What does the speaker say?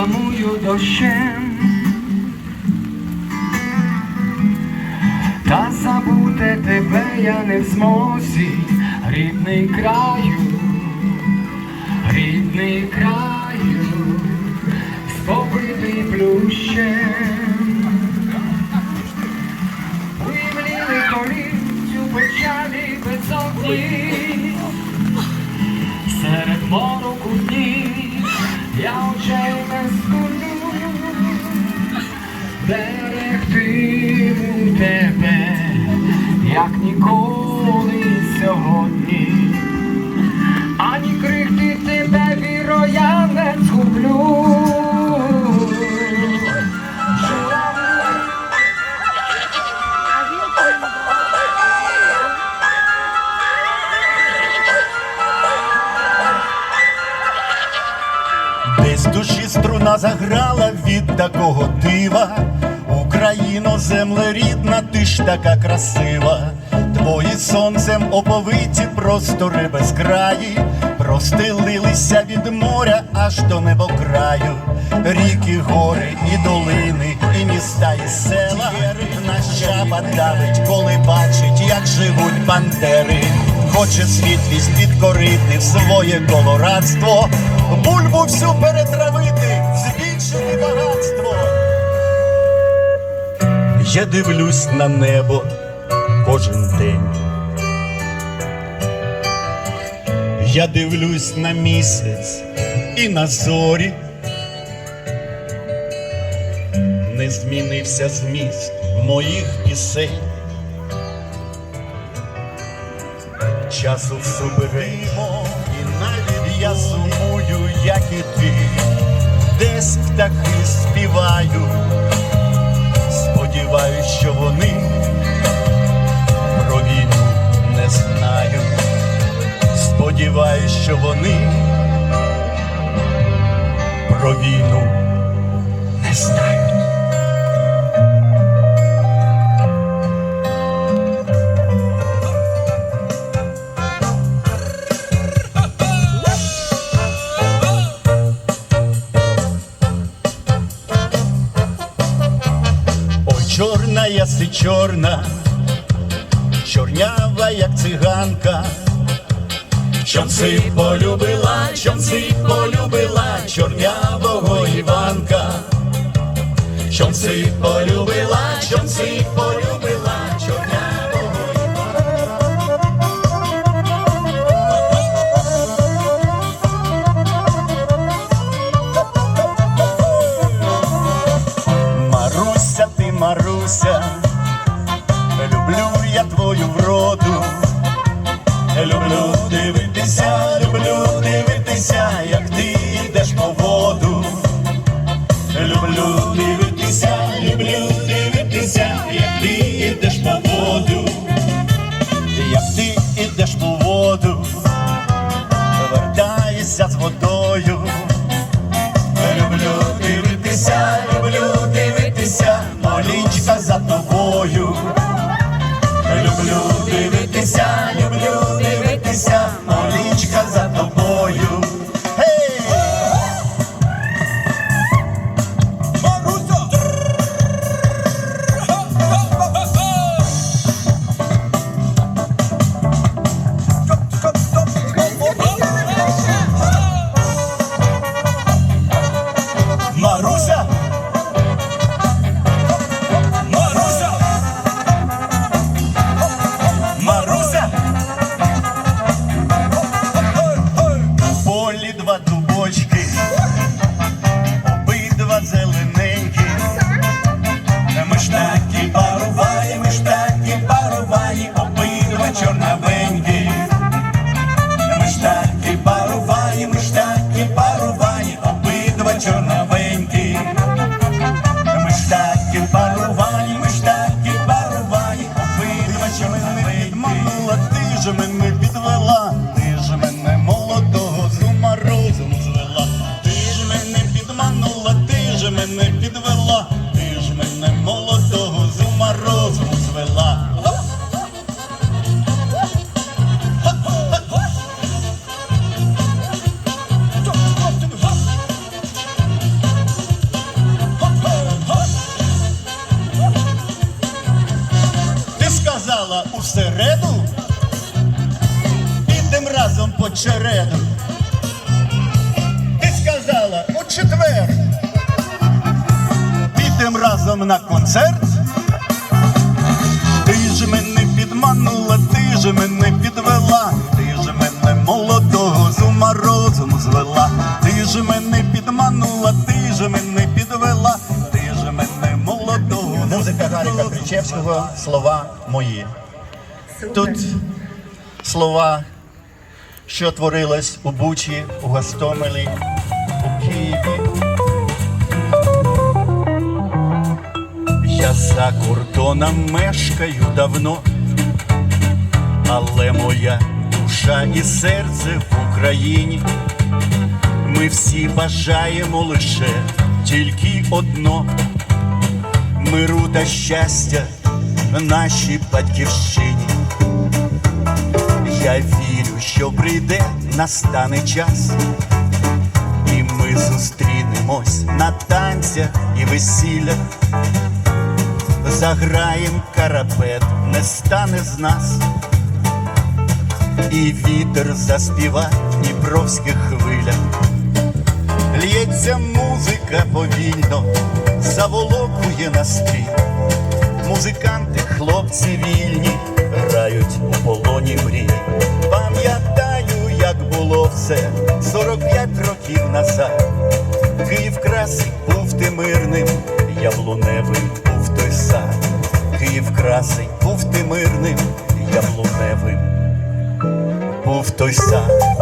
втамую дощем. Та забути тебе я не в змозі, рідний краю, рідний краю, сповитий плющем. Уявліли колінцю печалі безодні, серед мороку днів я очей берегтиму тебе, як ніколи сьогодні, ані крихти тебе віро я не згублю. Десь душі струна заграла від такого дива. Україно, земле рідна, ти ж така красива. Твої сонцем оповиті простори безкраї, простелилися від моря аж до небокраю. Ріки, гори і долини, і міста, і села. Наш жаба давить, коли бачить, як живуть бандери. Хоче світлість підкорити в своє колорадство, бульбу всю перетравити, збільшити багатство. Я дивлюсь на небо кожен день. Я дивлюсь на місяць і на зорі. Не змінився зміст моїх пісень. Часу всуберемо, і навіть я сумую, як і ти, десь птахи співають. Сподіваюсь, що вони про війну не знають. Сподіваюсь, що вони про війну Ой, чорна яси чорна, чорнява, як циганка. Чомси полюбила, чом си полюбила чорнявого Іванка. Чомси полюбила, чом си полюбила я твою вроду. Люблю дивитися, люблю дивитися, як ти йдеш по воду. Люблю дивитися, люблю ж мене підвела, ти ж мене молодого з ума розуму звела, ти ж мене підманула, ти ж мене підвела, ти ж мене молодого з ума розуму звела. Ти сказала усереду по череду. Ти сказала у четвер. Підем разом на концерт. Ти ж мене підманула, ти ж мене підвела, ти ж мене молодого з ума розум звела, ти ж мене підманула, ти ж мене підвела, ти ж мене молодого. Музика Гаріка Кричевського, слова мої. Тут слова, що творилось у Бучі, у Гостомелі, у Києві. Я за кордоном мешкаю давно, але моя душа і серце в Україні. Ми всі бажаємо лише тільки одно миру та щастя нашій батьківщині. Я вірю, що прийде, настане час, і ми зустрінемось на танцях і весіллях. Заграєм карапет, не стане з нас, і вітер заспіва в дніпровських хвилях. Лється музика повільно, заволокує на стрій. Музиканти, хлопці вільні, це 45 років назад. Київ красий був ти мирним, яблуневий був той сад. Київ красий був ти мирним, яблуневий був той сад.